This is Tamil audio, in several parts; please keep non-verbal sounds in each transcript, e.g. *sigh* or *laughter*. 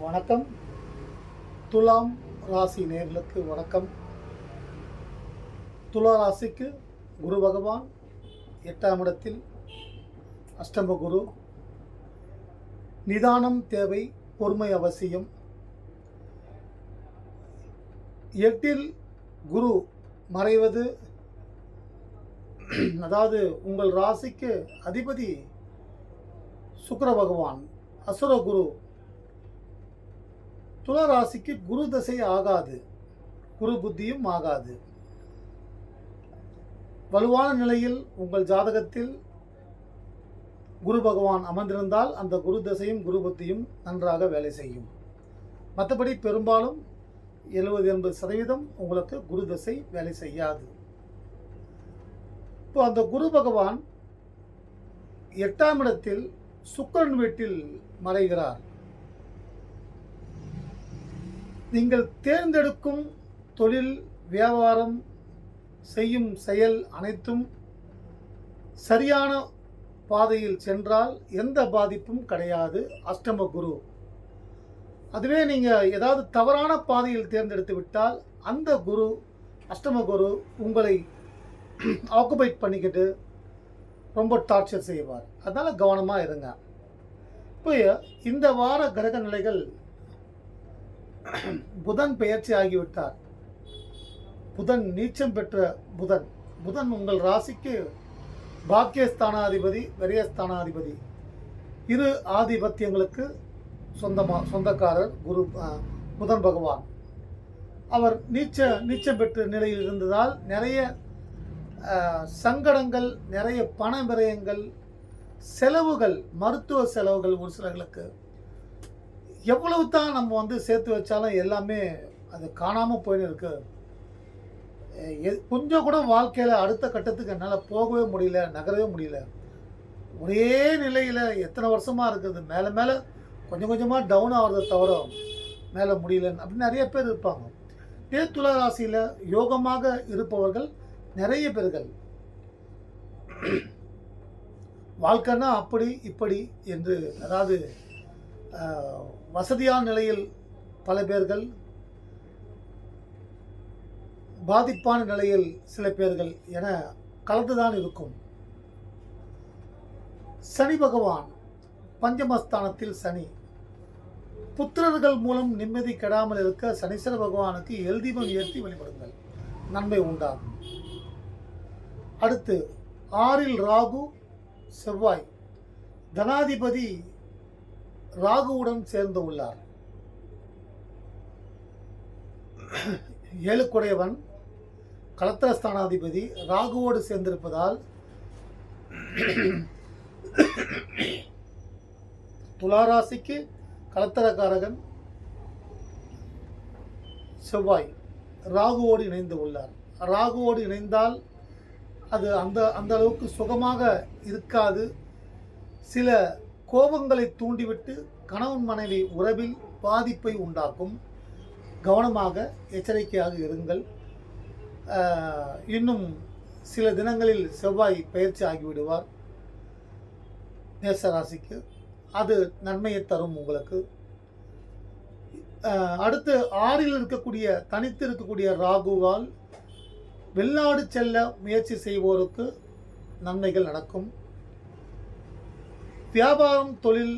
வணக்கம். துலாம் ராசி நேர்களுக்கு வணக்கம். துலா ராசிக்கு குரு பகவான் எட்டாம் இடத்தில் அஷ்டம குரு. நிதானம் தேவை பொறுமை அவசியம். எட்டில் குரு மறைவது. அதாவது உங்கள் ராசிக்கு அதிபதி சுக்கர பகவான் அசுர குரு. துளராசிக்கு குரு தசை ஆகாது. குரு புத்தியும் ஆகாது. வலுவான நிலையில் உங்கள் ஜாதகத்தில் குரு பகவான் அமர்ந்திருந்தால் அந்த குரு தசையும் குரு புத்தியும் நன்றாக வேலை செய்யும். மற்றபடி பெரும்பாலும் எழுபது எண்பது சதவீதம் உங்களுக்கு குரு தசை வேலை செய்யாது. இப்போ அந்த குரு பகவான் எட்டாம் இடத்தில் சுக்கரன் வீட்டில் மறைகிறார். நீங்கள் தேர்ந்தெடுக்கும் தொழில் வியாபாரம் செய்யும் செயல் அனைத்தும் சரியான பாதையில் சென்றால் எந்த பாதிப்பும் கிடையாது. அஷ்டம குரு. அதுவே நீங்கள் ஏதாவது தவறான பாதையில் தேர்ந்தெடுத்து விட்டால் அந்த குரு அஷ்டம குரு உங்களை *clears throat* ஆக்குபைட் பண்ணிக்கிட்டு ரொம்ப டார்ச்சர் செய்வார். அதனால் கவனமாக இருங்க. இப்போ இந்த வார கிரக நிலைகள் புதன் பெயர்ச்சி ஆகிவிட்டார். புதன் நீச்சம் பெற்ற புதன். புதன் உங்கள் ராசிக்கு பாக்கியஸ்தானாதிபதி விரயஸ்தானாதிபதி. இரு ஆதிபத்தியங்களுக்கு சொந்தமா சொந்தக்காரர் குரு புதன் பகவான். அவர் நீச்ச நீச்சம் பெற்ற நிலையில் இருந்ததால் நிறைய சங்கடங்கள் நிறைய பண விரயங்கள் செலவுகள் மருத்துவ செலவுகள் ஒரு சிலர்களுக்கு எவ்வளவு தான் நம்ம வந்து சேர்த்து வச்சாலும் எல்லாமே அது காணாமல் போயின்னு இருக்கு. எ- கொஞ்சம் கூட வாழ்க்கையில் அடுத்த கட்டத்துக்கு என்னால் போகவே முடியல நகரவே முடியல. ஒரே நிலையில் எத்தனை வருஷமாக இருக்குது மேலே மேலே கொஞ்சம் கொஞ்சமாக டவுன் ஆகிறத தவிர மேலே முடியலன்னு அப்படின்னு நிறைய பேர் இருப்பாங்க. தே துலா ராசியில் யோகமாக இருப்பவர்கள் நிறைய பேர்கள். வாழ்க்கைன்னா அப்படி இப்படி என்று அதாவது வசதியான நிலையில் பல பேர்கள் பாதிப்பான நிலையில் சில பேர்கள் என கலந்துதான் இருக்கும். சனி பகவான் பஞ்சமஸ்தானத்தில் சனி. புத்திரர்கள் மூலம் நிம்மதி கெடாமல் இருக்க சனீஸ்வர பகவானுக்கு எல்தீபம் ஏற்றி வழிபடுங்கள். நன்மை உண்டாகும். அடுத்து ஆறில் ராகு செவ்வாய். தனாதிபதி ராகுவுடன் சேர்ந்து உள்ளார். ஏழுக்குடையவன் கலத்திரஸ்தானாதிபதி ராகுவோடு சேர்ந்திருப்பதால் துளாராசிக்கு கலத்தரக்காரகன் செவ்வாய் ராகுவோடு இணைந்து உள்ளார். ராகுவோடு இணைந்தால் அது அந்த அந்த அளவுக்கு சுகமாக இருக்காது. சில கோபங்களை தூண்டிவிட்டு கணவன் மனைவி உறவில் பாதிப்பை உண்டாக்கும். கவனமாக எச்சரிக்கையாக இருங்கள். இன்னும் சில தினங்களில் செவ்வாய் பயிற்சி ஆகிவிடுவார். மேசராசிக்கு அது நன்மையை தரும் உங்களுக்கு. அடுத்து ஆறில் இருக்கக்கூடிய தனித்து இருக்கக்கூடிய ராகுவால் வெளிநாடு செல்ல முயற்சி செய்வோருக்கு நன்மைகள் நடக்கும். வியாபாரம் தொழில்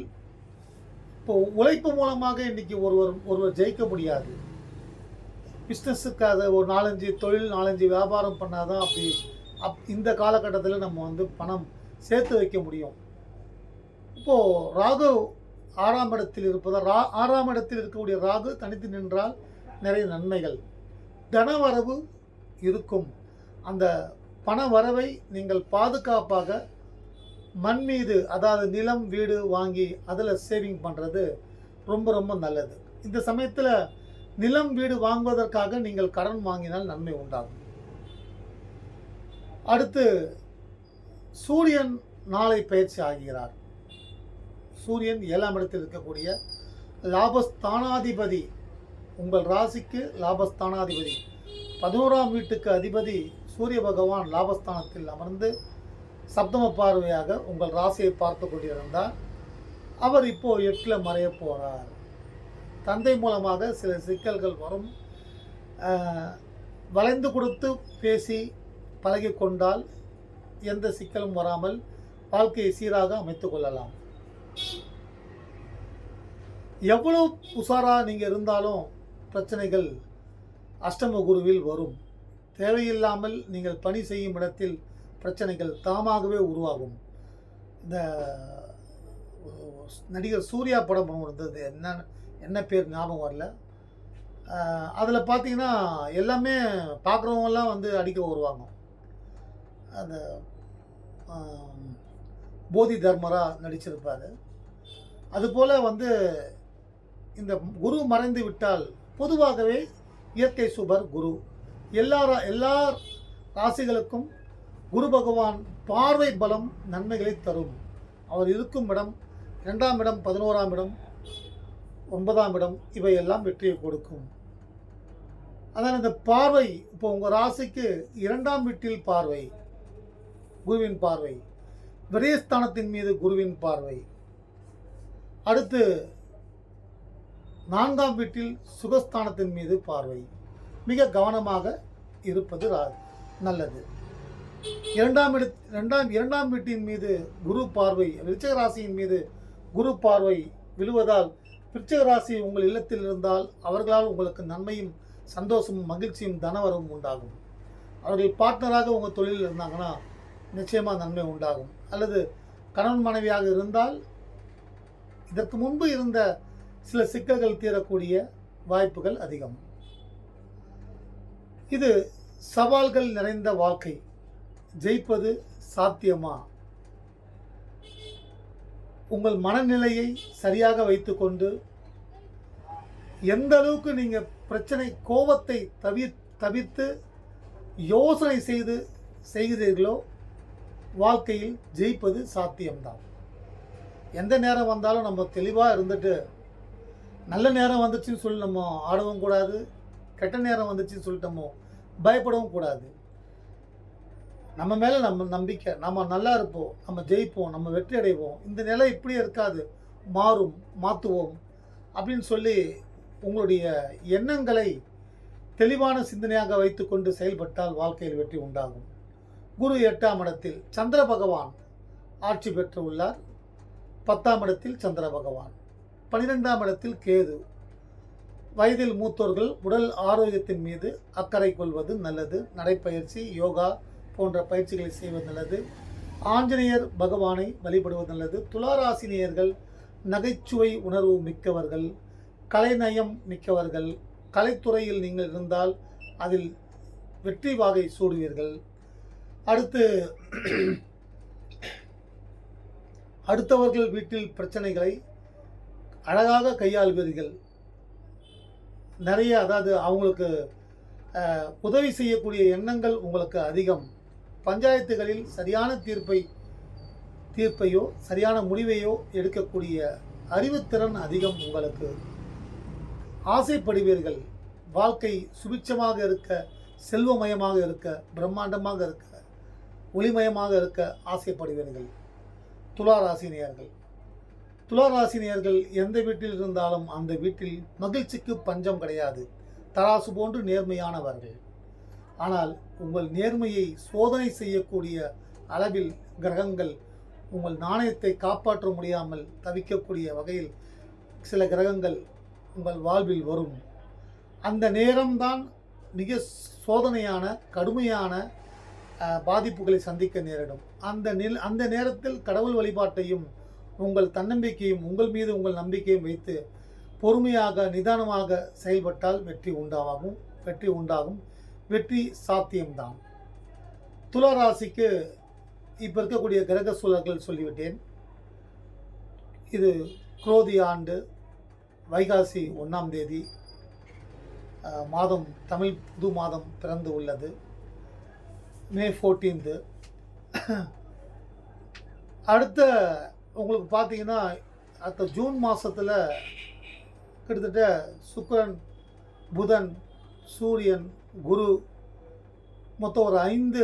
இப்போ உழைப்பு மூலமாக இன்றைக்கி ஒருவர் ஒருவர் ஜெயிக்க முடியாது. பிஸ்னஸுக்காக ஒரு நாலஞ்சு தொழில் நாலஞ்சு வியாபாரம் பண்ணால் தான் அப்படி அப் இந்த காலகட்டத்தில் நம்ம வந்து பணம் சேர்த்து வைக்க முடியும். இப்போது ராகு ஆறாம் இடத்தில் இருப்பதால் ரா ஆறாம் இடத்தில் இருக்கக்கூடிய ராகு தனித்து நின்றால் நிறைய நன்மைகள். தனவரவு இருக்கும். அந்த பண வரவை நீங்கள் பாதுகாப்பாக மண் மீது அதாவது நிலம் வீடு வாங்கி அதில் சேவிங் பண்ணுறது ரொம்ப ரொம்ப நல்லது. இந்த சமயத்தில் நிலம் வீடு வாங்குவதற்காக நீங்கள் கடன் வாங்கினால் நன்மை உண்டாகும். அடுத்து சூரியன் நாளை பயிற்சி ஆகிறார். சூரியன் ஏழாம் இடத்தில் இருக்கக்கூடிய லாபஸ்தானாதிபதி உங்கள் ராசிக்கு லாபஸ்தானாதிபதி. பதினோராம் வீட்டுக்கு அதிபதி சூரிய பகவான் லாபஸ்தானத்தில் அமர்ந்து சப்தம பார்வையாக உங்கள் ராசியை பார்த்து கொண்டிருந்தார். அவர் இப்போ எட்டில் மறைய போகிறார் தந்தை மூலமாக சில சிக்கல்கள் வரும். வளைந்து கொடுத்து பேசி பழகி கொண்டால் எந்த சிக்கலும் வராமல் வாழ்க்கையை சீராக அமைத்து கொள்ளலாம். எவ்வளோ உஷாராக நீங்கள் இருந்தாலும் பிரச்சனைகள் அஷ்டம குருவில் வரும். தேவையில்லாமல் நீங்கள் பணி செய்யும் இடத்தில் பிரச்சனைகள் தாமாகவே உருவாகும். இந்த நடிகர் சூர்யா படம் இருந்தது என்ன என்ன பேர் ஞாபகம் வரல. அதில் பார்த்தீங்கன்னா எல்லாமே பார்க்குறவங்கெல்லாம் வந்து அடிக்க வருவாங்க. அந்த போதி தர்மரா நடிச்சிருப்பார். அதுபோல் வந்து இந்த குரு மறைந்து விட்டால் பொதுவாகவே இயற்கை சுபர் குரு. எல்லா ரா- எல்லா ராசிகளுக்கும் குரு பகவான் பார்வை பலம் நன்மைகளை தரும். அவர் இருக்கும் இடம் இரண்டாம் இடம் பதினோராம் இடம் ஒன்பதாம் இடம் இவையெல்லாம் வெற்றியை கொடுக்கும். அதான் இந்த பார்வை இப்போ உங்கள் ராசிக்கு இரண்டாம் வீட்டில் பார்வை குருவின் பார்வை. விரயஸ்தானத்தின் மீது குருவின் பார்வை. அடுத்து நான்காம் வீட்டில் சுகஸ்தானத்தின் மீது பார்வை. மிக கவனமாக இருப்பது ரா- நல்லது. இரண்டாம் இட இரண்டாம் இரண்டாம் வீட்டின் மீது குரு பார்வை விருச்சக ராசியின் மீது குரு பார்வை விழுவதால் விருச்சக ராசி உங்கள் இல்லத்தில் இருந்தால் அவர்களால் உங்களுக்கு நன்மையும் சந்தோஷமும் மகிழ்ச்சியும் தனவரவும் உண்டாகும். அவர்கள் பார்ட்னராக உங்கள் தொழிலில் இருந்தாங்கன்னா நிச்சயமாக நன்மை உண்டாகும். அல்லது கணவன் மனைவியாக இருந்தால் இதற்கு முன்பு இருந்த சில சிக்கல்கள் தீரக்கூடிய வாய்ப்புகள் அதிகம். இது சவால்கள் நிறைந்த வாழ்க்கை. ஜெயிப்பது சாத்தியமா? உங்கள் மனநிலையை சரியாக வைத்துக்கொண்டு எந்த அளவுக்கு நீங்கள் பிரச்சனை கோபத்தை தவி தவிர்த்து யோசனை செய்து செய்கிறீர்களோ வாழ்க்கையில் ஜெயிப்பது சாத்தியம்தான். எந்த நேரம் வந்தாலும் நம்ம தெளிவாக இருந்துட்டு நல்ல நேரம் வந்துச்சுன்னு சொல்லி நம்ம ஆடவும் கூடாது கெட்ட நேரம் வந்துச்சுன்னு சொல்லிட்டு நம்ம பயப்படவும் கூடாது. நம்ம மேலே நம்ம நம்பிக்கை நம்ம நல்லா இருப்போம் நம்ம ஜெயிப்போம் நம்ம வெற்றி அடைவோம். இந்த நிலை இப்படியே இருக்காது. மாறும் மாற்றுவோம் அப்படின்னு சொல்லி உங்களுடைய எண்ணங்களை தெளிவான சிந்தனையாக வைத்துக்கொண்டு செயல்பட்டால் வாழ்க்கையில் வெற்றி உண்டாகும். குரு எட்டாம் இடத்தில் சந்திர பகவான் ஆட்சி பெற்று உள்ளார். பத்தாம் இடத்தில் சந்திர பகவான். பனிரெண்டாம் இடத்தில் கேது. வயதில் மூத்தோர்கள் உடல் ஆரோக்கியத்தின் மீது அக்கறை கொள்வது நல்லது. நடைப்பயிற்சி யோகா போன்ற பயிற்சிகளை செய்வது நல்லது. ஆஞ்சநேயர் பகவானை வழிபடுவது நல்லது. துளாராசினியர்கள் நகைச்சுவை உணர்வு மிக்கவர்கள் கலைநயம் மிக்கவர்கள் கலைத்துறையில் நீங்கள் இருந்தால் அதில் வெற்றி வாகை சூடுவீர்கள். அடுத்து அடுத்தவர்கள் வீட்டில் பிரச்சனைகளை அழகாக கையாள்வீர்கள். நிறைய அதாவது அவங்களுக்கு உதவி செய்யக்கூடிய எண்ணங்கள் உங்களுக்கு அதிகம். பஞ்சாயத்துகளில் சரியான தீர்ப்பை தீர்ப்பையோ சரியான முடிவையோ எடுக்கக்கூடிய அறிவுத்திறன் அதிகம் உங்களுக்கு. ஆசைப்படுவீர்கள். வாழ்க்கை சுபிட்சமாக இருக்க செல்வமயமாக இருக்க பிரம்மாண்டமாக இருக்க ஒளிமயமாக இருக்க ஆசைப்படுவீர்கள். துளாராசினியர்கள் துளாராசினியர்கள் எந்த வீட்டில் இருந்தாலும் அந்த வீட்டில் மகிழ்ச்சிக்கு பஞ்சம் கிடையாது. தராசு போன்று நேர்மையானவர்கள். ஆனால் உங்கள் நேர்மையை சோதனை செய்யக்கூடிய அளவில் கிரகங்கள் உங்கள் நாணயத்தை காப்பாற்ற முடியாமல் தவிக்கக்கூடிய வகையில் சில கிரகங்கள் உங்கள் வாழ்வில் வரும். அந்த நேரம்தான் மிக சோதனையான கடுமையான பாதிப்புகளை சந்திக்க நேரிடும். அந்த நில் அந்த நேரத்தில் கடவுள் வழிபாட்டையும் உங்கள் தன்னம்பிக்கையும் உங்கள் மீது உங்கள் நம்பிக்கையும் வைத்து பொறுமையாக நிதானமாக செயல்பட்டால் வெற்றி உண்டாகும் வெற்றி உண்டாகும். வெற்றி சாத்தியம்தான். துலாராசிக்கு இப்போ இருக்கக்கூடிய கிரக சூழல்கள் சொல்லிவிட்டேன். இது குரோதி ஆண்டு வைகாசி ஒன்றாம் தேதி மாதம் தமிழ் புது மாதம் பிறந்து உள்ளது. மே ஃபோர்டீன்த்து அடுத்த உங்களுக்கு பார்த்தீங்கன்னா அடுத்த ஜூன் மாதத்தில் கிட்டத்தட்ட சுக்கிரன் புதன் சூரியன் குரு மொத்தம் ஒரு ஐந்து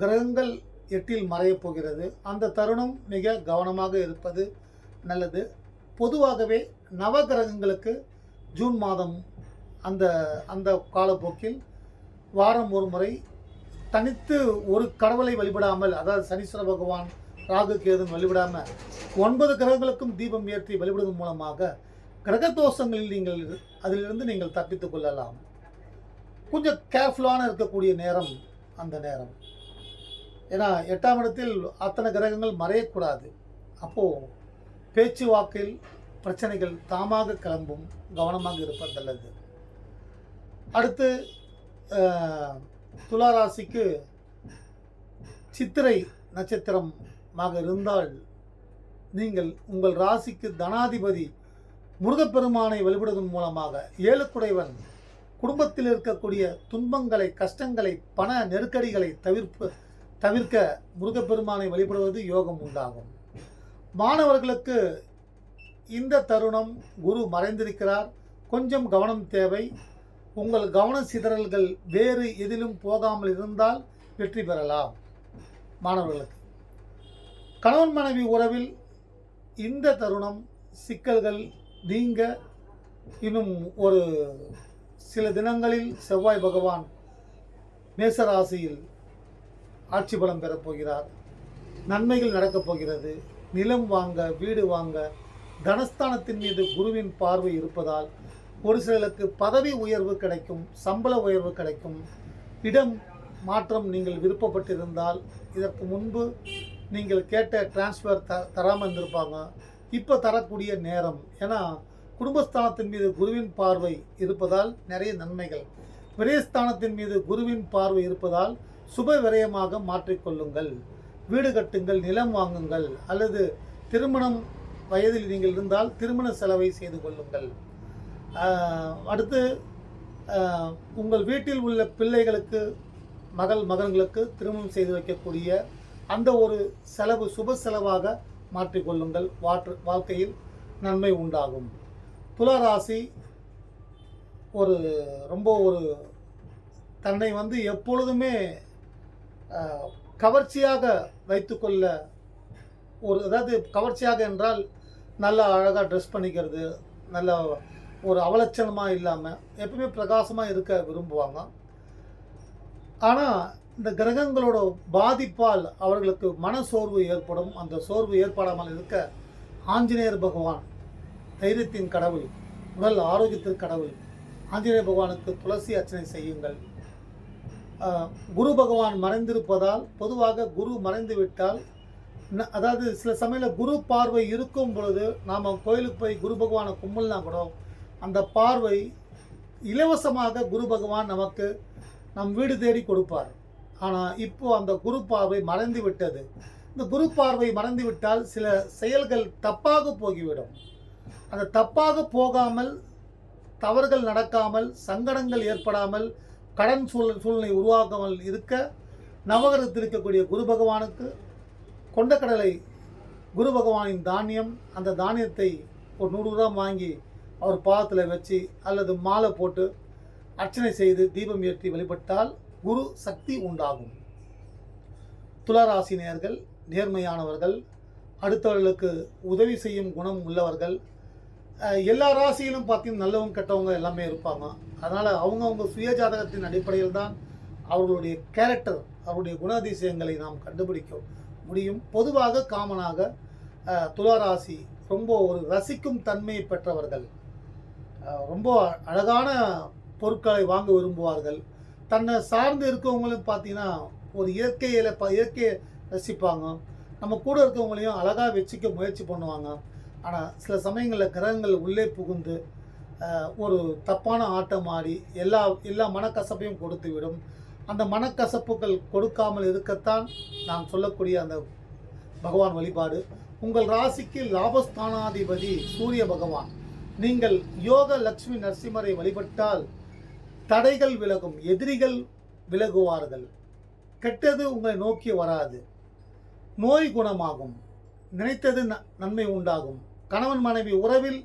கிரகங்கள் எட்டில் மறையப் போகிறது. அந்த தருணம் மிக கவனமாக இருப்பது நல்லது. பொதுவாகவே நவகிரகங்களுக்கு ஜூன் மாதம் அந்த அந்த காலப்போக்கில் வாரம் ஒரு முறை தனித்து ஒரு கடவுளை வழிபடாமல் அதாவது சனீஸ்வர பகவான் ராகு கேதுன்னு வழிபடாமல் ஒன்பது கிரகங்களுக்கும் தீபம் ஏற்றி வழிபடுவதன் மூலமாக கிரக தோஷங்களில் நீங்கள் அதிலிருந்து நீங்கள் தப்பித்துக் கொள்ளலாம். கொஞ்சம் கேர்ஃபுல்லான இருக்கக்கூடிய நேரம் அந்த நேரம். ஏன்னா எட்டாம் இடத்தில் அத்தனை கிரகங்கள் மறையக்கூடாது. அப்போது பேச்சு வாக்கில் பிரச்சனைகள் தாமாக கிளம்பும் கவனமாக இருப்பது நல்லது அடுத்து துளாராசிக்கு துலா ராசிக்கு சித்திரை நட்சத்திரமாக இருந்தால் நீங்கள் உங்கள் ராசிக்கு தனாதிபதி முருகப்பெருமானை வழிபடுவதன் மூலமாக ஏழுக்குடைவன் குடும்பத்தில் இருக்கக்கூடிய துன்பங்களை கஷ்டங்களை பண நெருக்கடிகளை தவிர்ப்பு தவிர்க்க முருகப்பெருமானை வழிபடுவது யோகம் உண்டாகும். மாணவர்களுக்கு இந்த தருணம் குரு மறைந்திருக்கிறார். கொஞ்சம் கவனம் தேவை. உங்கள் கவன சிதறல்கள் வேறு எதிலும் போகாமல் இருந்தால் வெற்றி பெறலாம். மாணவர்களுக்கு. கணவன் மனைவி உறவில் இந்த தருணம் சிக்கல்கள் நீங்க இன்னும் ஒரு சில தினங்களில் செவ்வாய் பகவான் மேசராசியில் ஆட்சி பலம் பெறப்போகிறார் நன்மைகள் நடக்கப் போகிறது. நிலம் வாங்க வீடு வாங்க தனஸ்தானத்தின் மீது குருவின் பார்வை இருப்பதால் ஒரு சிலருக்கு பதவி உயர்வு கிடைக்கும் சம்பள உயர்வு கிடைக்கும். இடம் மாற்றம் நீங்கள் விருப்பப்பட்டிருந்தால் இதற்கு முன்பு நீங்கள் கேட்ட டிரான்ஸ்ஃபர் த தராமல் இருந்திருப்பாங்க. இப்போ தரக்கூடிய நேரம் ஏன்னா குடும்பஸ்தானத்தின் மீது குருவின் பார்வை இருப்பதால் நிறைய நன்மைகள். விரயஸ்தானத்தின் மீது குருவின் பார்வை இருப்பதால் சுப விரயமாக மாற்றிக்கொள்ளுங்கள் வீடு கட்டுங்கள் நிலம் வாங்குங்கள் அல்லது திருமணம் வயதில் நீங்கள் இருந்தால் திருமண செலவை செய்து கொள்ளுங்கள். அடுத்து உங்கள் வீட்டில் உள்ள பிள்ளைகளுக்கு மகள் மகன்களுக்கு திருமணம் செய்து வைக்கக்கூடிய அந்த ஒரு செலவு சுப செலவாக மாற்றிக்கொள்ளுங்கள் வாற்று வாழ்க்கையில் நன்மை உண்டாகும். துலா ராசி ஒரு ரொம்ப ஒரு தன்னை வந்து எப்பொழுதுமே கவர்ச்சியாக வைத்துக்கொள்ள ஒரு அதாவது கவர்ச்சியாக என்றால் நல்லா அழகாக ட்ரெஸ் பண்ணிக்கிறது நல்ல ஒரு அவலட்சணமாக இல்லாமல் எப்பவுமே பிரகாசமாக இருக்க விரும்புவாங்க. ஆனால் இந்த கிரகங்களோட பாதிப்பால் அவர்களுக்கு மன சோர்வு ஏற்படும். அந்த சோர்வு ஏற்படாமல் இருக்க ஆஞ்சநேயர் பகவான் தைரியத்தின் கடவுள் உடல் ஆரோக்கியத்தின் கடவுள். ஆஞ்சநேய பகவானுக்கு துளசி அர்ச்சனை செய்யுங்கள். குரு பகவான் மறைந்திருப்பதால் பொதுவாக குரு மறைந்து விட்டால் அதாவது சில சமயம் குரு பார்வை இருக்கும் பொழுது நாம் கோயிலுக்கு போய் குரு பகவானை கும்பிடனா கூட அந்த பார்வை இலவசமாக குரு பகவான் நமக்கு நம் வீடு தேடி கொடுப்பார். ஆனால் இப்போது அந்த குரு பார்வை மறைந்து விட்டது இந்த குரு பார்வை மறைந்து விட்டால் சில செயல்கள் தப்பாக போகிவிடும். அந்த தப்பாக போகாமல் தவறுகள் நடக்காமல் சங்கடங்கள் ஏற்படாமல் கடன் சூழல் சூழ்நிலை உருவாக்காமல் இருக்க நவகிரகத்தில் இருக்கக்கூடிய குரு பகவானுக்கு கொண்டக்கடலை குரு பகவானின் தானியம் அந்த தானியத்தை ஒரு நூறு ரூபா வாங்கி அவர் பாதத்தில் வச்சு அல்லது மாலை போட்டு அர்ச்சனை செய்து தீபம் ஏற்றி வழிபட்டால் குரு சக்தி உண்டாகும். துளராசினியர்கள் நேர்மையானவர்கள் அடுத்தவர்களுக்கு உதவி செய்யும் குணம் உள்ளவர்கள் எல்லா ராசியிலும் பார்த்தீங்கன்னா நல்லவங்க கெட்டவங்க எல்லாமே இருப்பாங்க. அதனால் அவங்கவுங்க சுயஜாதகத்தின் அடிப்படையில் தான் அவர்களுடைய கேரக்டர் அவருடைய குணாதிசயங்களை நாம் கண்டுபிடிக்க முடியும். பொதுவாக காமனாக துளாராசி ரொம்ப ஒரு ரசிக்கும் தன்மையை பெற்றவர்கள் ரொம்ப அழகான பொருட்களை வாங்க விரும்புவார்கள். தன்னை சார்ந்து இருக்கவங்களும் பார்த்தீங்கன்னா ஒரு இயற்கையில் ப இயற்கையை ரசிப்பாங்க. நம்ம கூட இருக்கவங்களையும் அழகாக வச்சுக்க முயற்சி பண்ணுவாங்க. ஆனால் சில சமயங்களில் கிரகங்கள் உள்ளே புகுந்து ஒரு தப்பான ஆட்டம் ஆடி எல்லா எல்லா மனக்கசப்பையும் கொடுத்து விடும் அந்த மனக்கசப்புகள் கொடுக்காமல் இருக்கத்தான் நான் சொல்லக்கூடிய அந்த பகவான் வழிபாடு. உங்கள் ராசிக்கு லாபஸ்தானாதிபதி சூரிய பகவான். நீங்கள் யோக லக்ஷ்மி நரசிம்மரை வழிபட்டால் தடைகள் விலகும் எதிரிகள் விலகுவார்கள். கெட்டது உங்களை நோக்கி வராது. நோய் குணமாகும். நினைத்தது ந- நன்மை உண்டாகும். கணவன் மனைவி உறவில்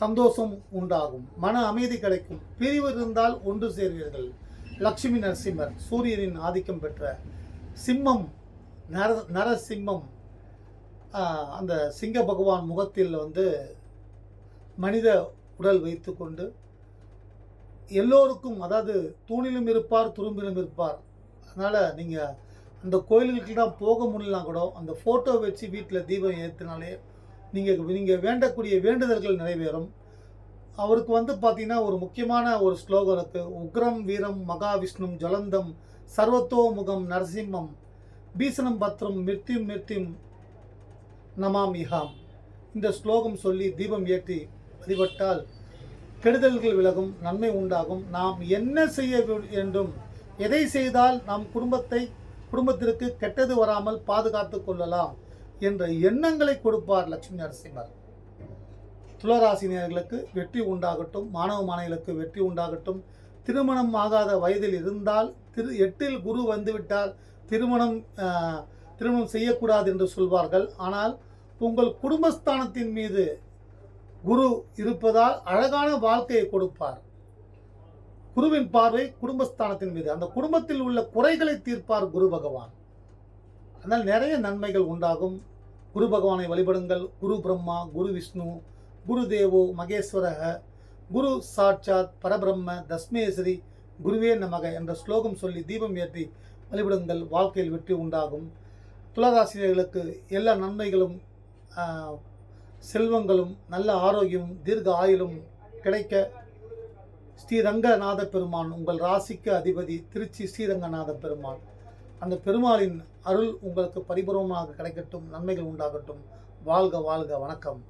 சந்தோஷம் உண்டாகும் மன அமைதி கிடைக்கும். பிரிவு இருந்தால் ஒன்று சேர்வீர்கள். லக்ஷ்மி நரசிம்மர் சூரியனின் ஆதிக்கம் பெற்ற சிம்மம் நர நரசிம்மம். அந்த சிங்க பகவான் முகத்தில் வந்து மனித உடல் வைத்துக்கொண்டு எல்லோருக்கும் அதாவது தூணிலும் இருப்பார் துரும்பிலும் இருப்பார். அதனால் நீங்கள் அந்த கோயில்களுக்கெல்லாம் போக முடியலாம் கூட அந்த ஃபோட்டோ வச்சு வீட்டில் தீபம் ஏற்றினாலே நீங்கள் நீங்கள் வேண்டக்கூடிய வேண்டுதல்கள் நிறைவேறும். அவருக்கு வந்து பார்த்தீங்கன்னா ஒரு முக்கியமான ஒரு ஸ்லோகம் இருக்குது உக்ரம் வீரம் மகாவிஷ்ணும் ஜலந்தம் சர்வத்தோமுகம் நரசிம்மம் பீசனம் பத்ரம் மிருத்யும் மிருத்யும் நமாமிஹாம் இந்த ஸ்லோகம் சொல்லி தீபம் ஏற்றி வழிபட்டால் கெடுதல்கள் விலகும் நன்மை உண்டாகும். நாம் என்ன செய்ய வேண்டும்? எதை செய்தால் நம் குடும்பத்தை குடும்பத்திற்கு கெட்டது வராமல் பாதுகாத்து கொள்ளலாம்? என்ற எண்ணங்களை கொடுப்பார் லட்சுமி நரசிம்மர். துளராசினியர்களுக்கு வெற்றி உண்டாகட்டும் மாணவ மாணவிகளுக்கு வெற்றி உண்டாகட்டும். திருமணம் ஆகாத வயதில் இருந்தால் திரு எட்டில் குரு வந்துவிட்டால் திருமணம் திருமணம் செய்யக்கூடாது என்று சொல்வார்கள். ஆனால் உங்கள் குடும்பஸ்தானத்தின் மீது குரு இருப்பதால் அழகான வாழ்க்கையை கொடுப்பார். குருவின் பார்வை குடும்பஸ்தானத்தின் மீது. அந்த குடும்பத்தில் உள்ள குறைகளை தீர்ப்பார் குரு பகவான். அதனால் நிறைய நன்மைகள் உண்டாகும். குரு பகவானை வழிபடுங்கள். குரு பிரம்மா குரு விஷ்ணு குரு தேவோ மகேஸ்வரக குரு சாட்சாத் பரபிரம்ம தஸ்மேஸ்வரி குருவே நமக என்ற ஸ்லோகம் சொல்லி தீபம் ஏற்றி வழிபடுங்கள். வாழ்க்கையில் வெற்றி உண்டாகும். துளராசிரியர்களுக்கு எல்லா நன்மைகளும் செல்வங்களும் நல்ல ஆரோக்கியமும் தீர்க்க ஆயுளும் கிடைக்க ஸ்ரீரங்கநாத பெருமான் உங்கள் ராசிக்கு அதிபதி திருச்சி ஸ்ரீரங்கநாத பெருமான். அந்த பெருமாளின் அருள் உங்களுக்கு பரிபூர்வமாக கிடைக்கட்டும் நன்மைகள் உண்டாகட்டும். வாழ்க வாழ்க வணக்கம்.